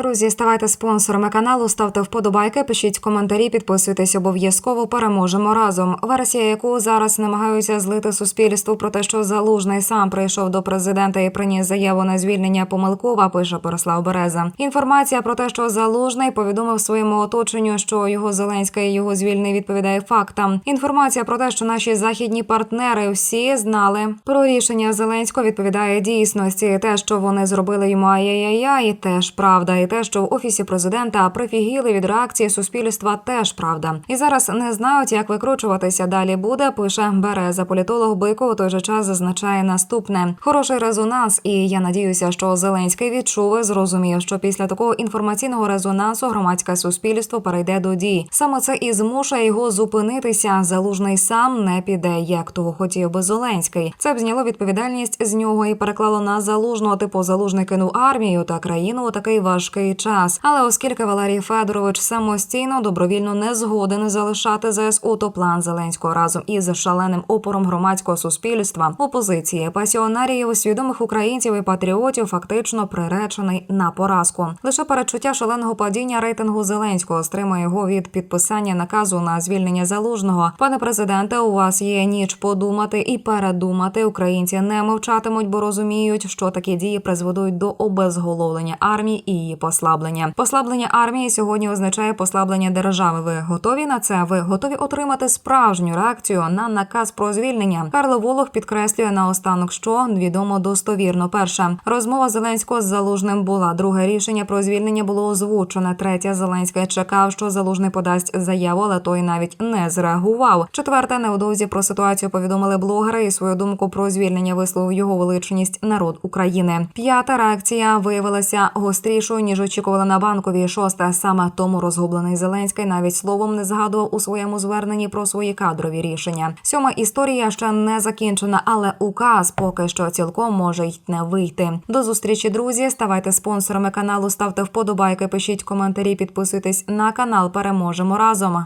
Друзі, ставайте спонсорами каналу, ставте вподобайки, пишіть коментарі, підписуйтесь обов'язково. Переможемо разом. Версія, яку зараз намагаються злити суспільству про те, що залужний сам прийшов до президента і приніс заяву на звільнення помилкова. Пише Борислав Береза. Інформація про те, що залужний повідомив своєму оточенню, що його Зеленська і його звільнення відповідає фактам. Інформація про те, що наші західні партнери всі знали про рішення Зеленського, відповідає дійсності. Те, що вони зробили йому ай-яй-яй, теж правда. І те, що в офісі президента прифігіли від реакції суспільства, теж правда. І зараз не знають, як викручуватися. Далі буде. Пише Береза. Політолог Бико у той же час зазначає наступне: хороший резонанс. І я надіюся, що Зеленський відчув і зрозумів, що після такого інформаційного резонансу громадське суспільство перейде до дій. Саме це і змушує його зупинитися. Залужний сам не піде, як того хотів би Зеленський. Це б зняло відповідальність з нього і переклало на залужного. Типу залужний кинув армію та країну у такий важкий час. Але оскільки Валерій Федорович самостійно добровільно не згоден залишати ЗСУ, то план Зеленського разом із шаленим опором громадського суспільства, опозиції, пасіонаріїв, свідомих українців і патріотів фактично приречений на поразку. Лише передчуття шаленого падіння рейтингу Зеленського стримує його від підписання наказу на звільнення залужного. Пане президенте, у вас є ніч подумати і передумати. Українці не мовчатимуть, бо розуміють, що такі дії призведуть до обезголовлення армії і її послаблення. Послаблення армії сьогодні означає послаблення держави. Ви готові на це? Ви готові отримати справжню реакцію на наказ про звільнення? Карло Волох підкреслює наостанок, що відомо достовірно. Перше розмова Зеленського з залужним була. Друге рішення про звільнення було озвучене. Третє Зеленський чекав, що залужний подасть заяву, але той навіть не зреагував. Четверте невдовзі про ситуацію повідомили блогери і свою думку про звільнення висловив його величність народ України. П'ята реакція виявилася гострішою ніж очікували на банковій. Шоста саме тому розгублений Зеленський навіть словом не згадував у своєму зверненні про свої кадрові рішення. Сьома історія ще не закінчена, але указ поки що цілком може й не вийти. До зустрічі, друзі. Ставайте спонсорами каналу, ставте вподобайки, пишіть коментарі, підписуйтесь на канал. Переможемо разом.